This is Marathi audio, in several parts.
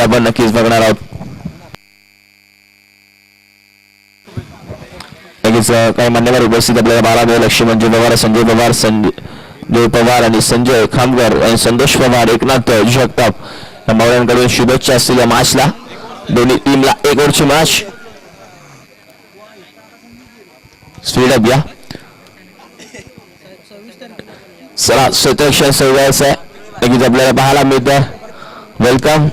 आपण नक्कीच बघणार आहोत अं, काही मान्यवर उपस्थित आपल्याला लक्ष्मणजी पवार संजय पवार संजय पवार आणि संजय खामकर आणि संतोष पवार एकनाथ जगताप या मावळ्यांकडून शुभेच्छा असतील या मॅचला। दोन्ही टीमला एक ओव्हरची मॅच। स्पीड अप या। सजवायचं आहे नक्कीच आपल्याला पाहायला मिळतं वेलकम।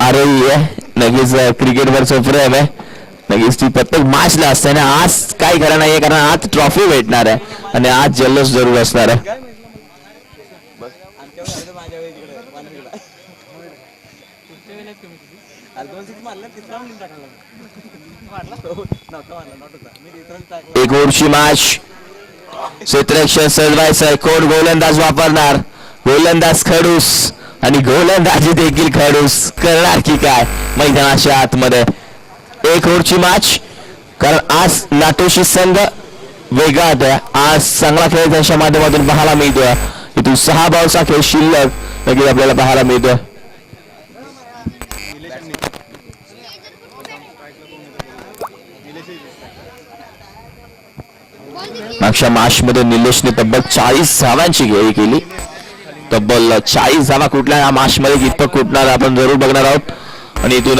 आरोही आहे नक्कीच क्रिकेटवरचं प्रेम आहे नक्कीच ती प्रत्येक मॅचला असते ना आज काय खरं नाहीये कारण आज ट्रॉफी भेटणार आहे. आणि आज जल्लोष जरूर असणार आहे. एक ओव्हरची मॅच क्षेत्रक्षण सजवायचं आहे कोण गोलंदाज वापरणार? गोलंदाज खडूस. आणि गोलंदाजी देखील खडूस करणार की काय? मैदानाच्या आतमध्ये. एक ओव्हरची मॅच कारण आज नाटोशी संघ वेगळा आहे. आज चांगला खेळ त्यांच्या माध्यमातून पाहायला मिळतोय. इथून सहा बावचा खेळ शिल्लक लगेच आपल्याला पाहायला मिळतोय. मागच्या मॅच मध्ये निलेशने तब्बल चाळीस धावांची खेळी केली. तब्बल चाळीस धावा कुठल्या या मॅच मध्ये कितपत कुठणार आपण जरूर बघणार आहोत. आणि इथून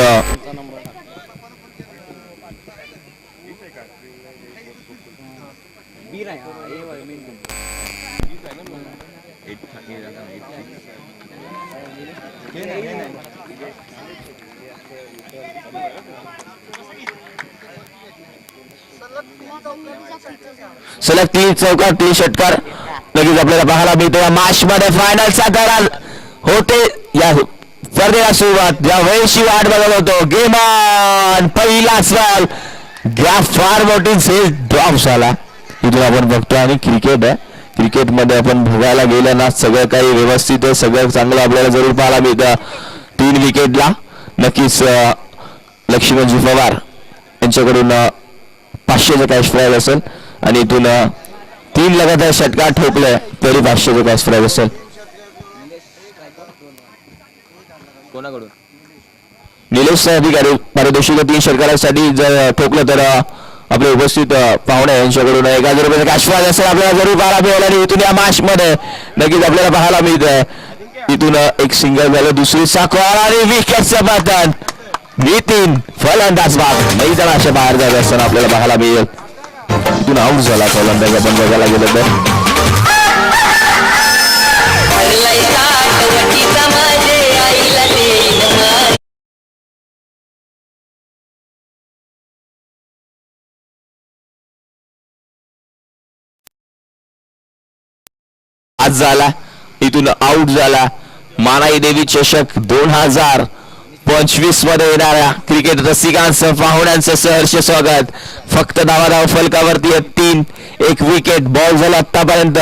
सलग तीन चौकार तीन षटकार. लगेच आपल्याला पाहायला मिळतो. या मॅच मध्ये फायनलचा करार होते. या स्पर्धेला सुरुवात. ज्या वेळेशी वाट बघत होतो गेम ऑन पहिलाच बॉल फार मोठी झेल ड्रॉप झाला. इथून आपण बघतो आणि क्रिकेट आहे क्रिकेटमध्ये आपण बघायला गेलं ना सगळं काही व्यवस्थित आहे सगळं चांगलं आपल्याला जरूर पाहायला मिळतं. तीन विकेटला नक्कीच अं, लक्ष्मणजी पवार यांच्याकडून पाचशेचं कॅश प्राईज असेल. आणि इथून तीन लगातार षटकार ठोकले तरी पाचशेचं कॅश प्राईज असेल. कोणाकडून? निलेश अधिकारी पारितोषिक तीन षटकारासाठी जर ठोकलं तर आपले उपस्थित पाहुणे यांच्याकडून एक हजार रुपयाचं कॅश प्राईज असेल आपल्याला जरूर पाहायला मिळेल आणि इथून या मॅच मध्ये नक्कीच आपल्याला पाहायला मिळतंय. इथून एक सिंगल झालं दुसरी साखर आणि विकेटचं पतन नितीन फलंदाज बाद. मैदानाच्या बाहेर जात असताना आपल्याला पाहायला मिळेल. तिथून आऊट झाला फलंदाज आपण बघायला गेलं तर. आज झाला इथून आऊट झाला. मानाई देवी चषक दोन हजार. पंचवीसमध्ये येणाऱ्या क्रिकेट रसिकांचं पाहुण्यांचं सहर्ष स्वागत. फक्त धावाधाव फलकावरती आहेत तीन. एक विकेट बॉल झाला आतापर्यंत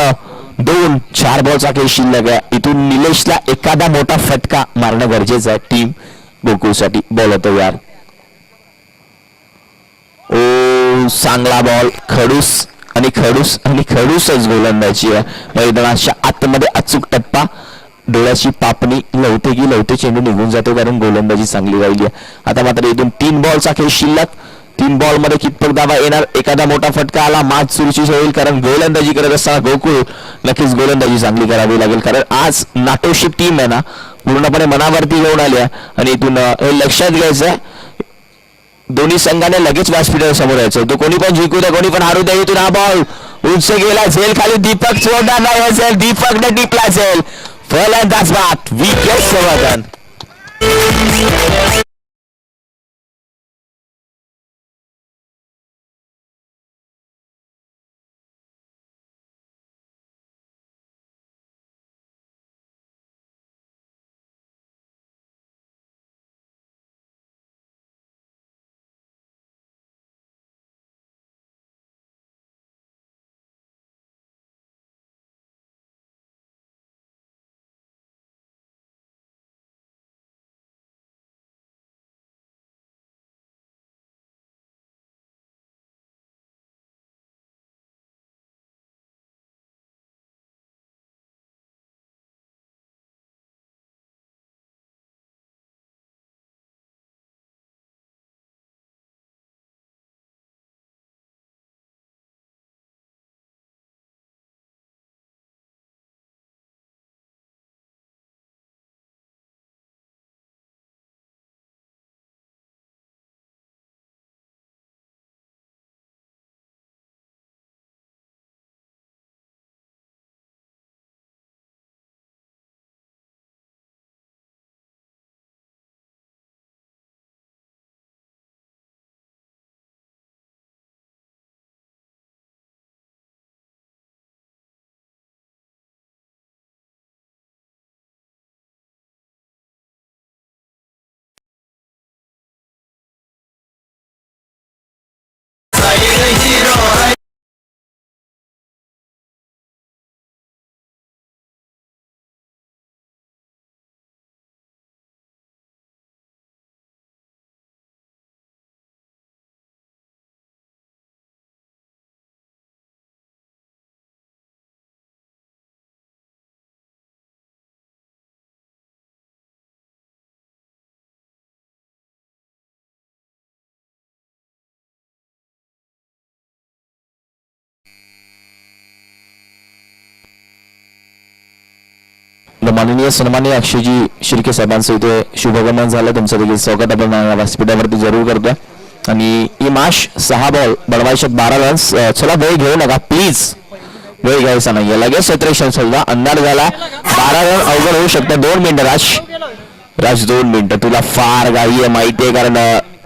दोन चार बॉलचा खेळ शिल्लक आहे. इथून निलेशला एखादा मोठा फटका मारणं गरजेचं आहे. टीम गोकुळसाठी बॉल होतो यार. ओ चांगला बॉल खडूस आणि खडूस आणि खडूसच गोलंदाजी आहे. मैदानाच्या आतमध्ये अचूक टप्पा. डोळ्याची पापणी लवते की लवते चेंडू निघून जातो कारण गोलंदाजी चांगली राहिली आहे. आता मात्र इथून तीन बॉलचा खेळ शिल्लक. तीन बॉलमध्ये कितपत दाबा येणार? एखादा मोठा फटका आला मात सुरुची होईल कारण गोलंदाजी करत असताना गोकुळ नक्कीच गोलंदाजी चांगली करावी लागेल. कारण आज नाटोशी टीम आहे ना पूर्णपणे मनावरती घेऊन आली आहे. आणि इथून हे लक्षात घ्यायचं दोन्ही संघाने लगेच व्यासपीठावर समोर यायचं तो कोणी पण जिंकू द्या कोणी पण हारू द्या इथून हा बॉल उंच गेला झेल खाली दीपक सोडणार नाही असेल दीपकने टिपला असेल फलंदाज बाद विकेट समाधान आपलं माननीय सन्माननीय अक्षयजी शिर्के साहेबांचं इथे शुभगमन झालं. तुमचं देखील स्वागत आपण व्यासपीठावरती जरूर करतोय. आणि इमाश माश सहा बॉल बनवायचे बारा रन्स चला वेळ घेऊ नका प्लीज वेळ घ्यायचा नाहीये. लगेच सत्रेशन सुद्धा अंधार झाला बारा रन अवघड होऊ शकतं. दोन मिनिटं राज. राज दोन मिनिटं. तुला फार घाई आहे माहिती आहे कारण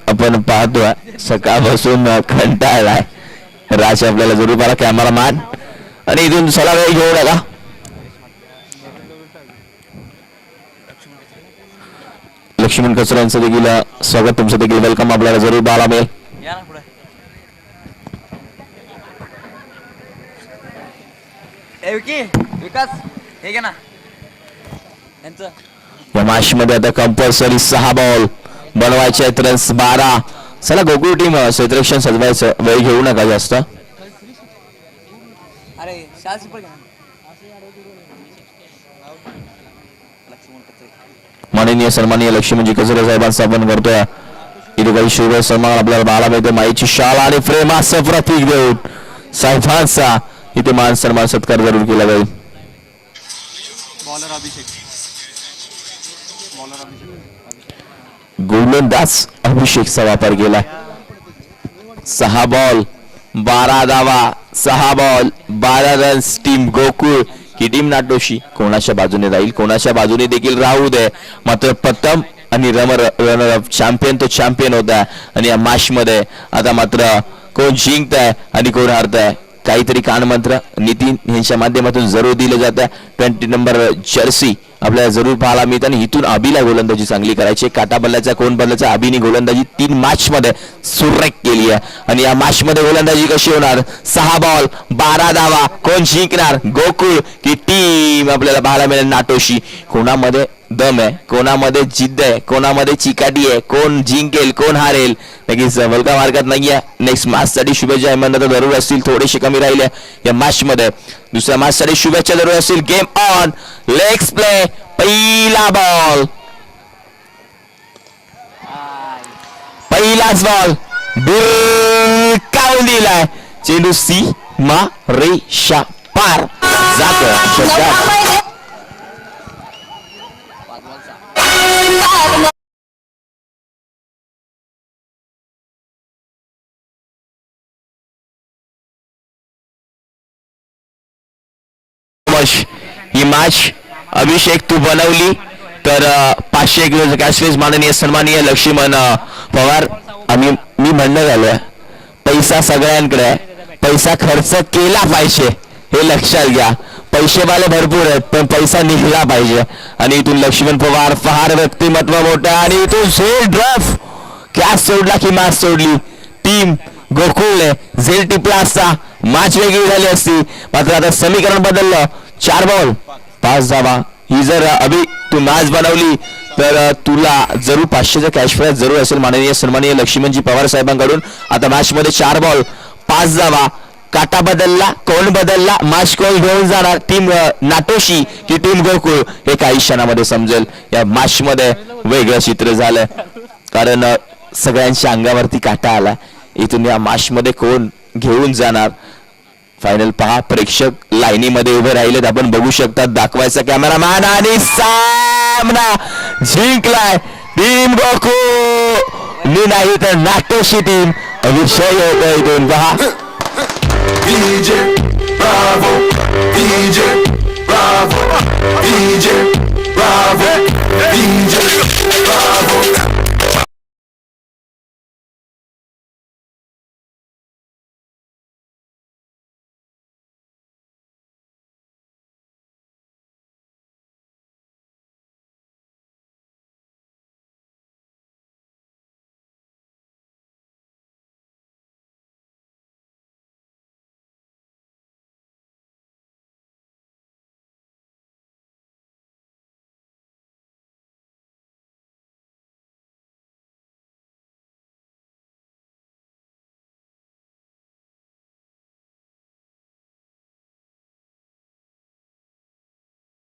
आपण पाहतोय सकाळपासून अं, कंटाळलाय राज आपल्याला जरूर पाला कॅमेरामॅन आणि इथून चला वेळ घेऊ नका. लक्ष्मण कचरा यांचं देखील स्वागत तुमचं देखील. वेलकम आपल्याला जरूर पाहायला मिळेल. विकास हे ना. या मॅच मध्ये आता कंपल्सरी सहा बॉल बनवायचे आहेत रन्स बारा. चला गोकुळ टीम सेलेक्शन सजवायचं. वेळ घेऊ नका जास्त. अरे शाळा पण घ्या ना. लक्ष्मण कचरे. माननीय सन्माननीय लक्ष्मीजी कचरे साहेबांचा आपण करतोय. इथे काही शुभ सन्मान आपल्याला पाहायला मिळते माईची शाळा आणि प्रेम असं प्रतीक देऊन साहेबांचा इथे मान सन्मान सत्कार जरूर केला जाईल. गोलंदाज अभिषेकचा वापर केला. सहा बॉल बारा धावा सहा बॉल बारा रन्स टीम गोकुळ ही टीम नाटोशी कोणाच्या बाजूने राहील कोणाच्या बाजूने देखील राहू दे. मात्र प्रथम आणि रमर रनर अप चॅम्पियन तो चॅम्पियन होता. आणि या मॅच मध्ये आता मात्र कोण जिंकताय आणि कोण हारताय काहीतरी कानमंत्र नितीन यांच्या माध्यमातून जरूर दिलं जातं. ट्वेंटी नंबर जर्सी आपल्याला जरूर पाहायला मिळतं. आणि इथून अभिला गोलंदाजी चांगली करायची. काटा बदलायचा कोण बदलायचा अभिनी गोलंदाजी तीन मॅच मध्ये सुरेख केली आहे. आणि या मॅच मध्ये गोलंदाजी कशी होणार? सहा बॉल बारा धावा. कोण जिंकणार? गोकुळ की टीम आपल्याला पाहायला मिळेल नाटोशी. कोणामध्ये दम आहे. कोणामध्ये जिद्द आहे कोणामध्ये चिकाटी आहे कोण जिंकेल कोण हारेल. नक्कीच वेलकम हरकत नाहीये नेक्स्ट मॅच साठी शुभेच्छा हेमंत तर जरूर असतील थोडेसे कमी राहिले या मॅच मध्ये दुसऱ्या मॅच साठी शुभेच्छा जरूर असतील. गेम ऑन लेग्स प्ले पहिला बॉल पहिलाच बॉल बिरकावून दिलाय. चेंडू सी मा रेषा पार. जात वॉश ही मॅच अभिषेक तू बनवली. तर पाचशे किलो कॅशलेस माननीय सन्माननीय लक्ष्मण पवार. आम्ही मी म्हणणं झालोय पैसा सगळ्यांकडे आहे. पैसा खर्च केला पाहिजे हे लक्षात घ्या. पैसेवाले भरपूर आहेत पण पैसा निघला पाहिजे. आणि इथून लक्ष्मण पवार फार व्यक्तिमत्व मोठं आणि इथून झेल ड्रफ. कॅश सोडला की मॅच सोडली. टीम गोकुळने झेल टिपला असता मॅच वेगळी झाली असती. मात्र आता समीकरण बदललं चार बॉल पाच धावा. ही जर अभि तू मॅच बनवली तर तुला जरूर पाचशेचा कॅश प्राईज जरूर असेल माननीय सन्माननीय लक्ष्मणजी पवार साहेबांकडून. आता मॅच मध्ये चार बॉल पाच धावा. काटा बदलला कोण बदलला मॅच कोण घेऊन जाणार? टीम नाटोशी की टीम गोकुळ? हे काही क्षणामध्ये समजेल. या मॅच मध्ये वेगळं चित्र झालं. कारण सगळ्यांच्या अंगावरती काटा आला. इथून या मॅच मध्ये कोण घेऊन जाणार? फायनल पहा प्रेक्षक लाईनीमध्ये उभे राहिलेत. आपण बघू शकता दाखवायचा कॅमेरामॅन आणि सामना जिंकलाय टीम गोकू मी नाही तर नाटोशी टीम विषय होत इथून. पहा. DJ Bravo, DJ Bravo, DJ Bravo, DJ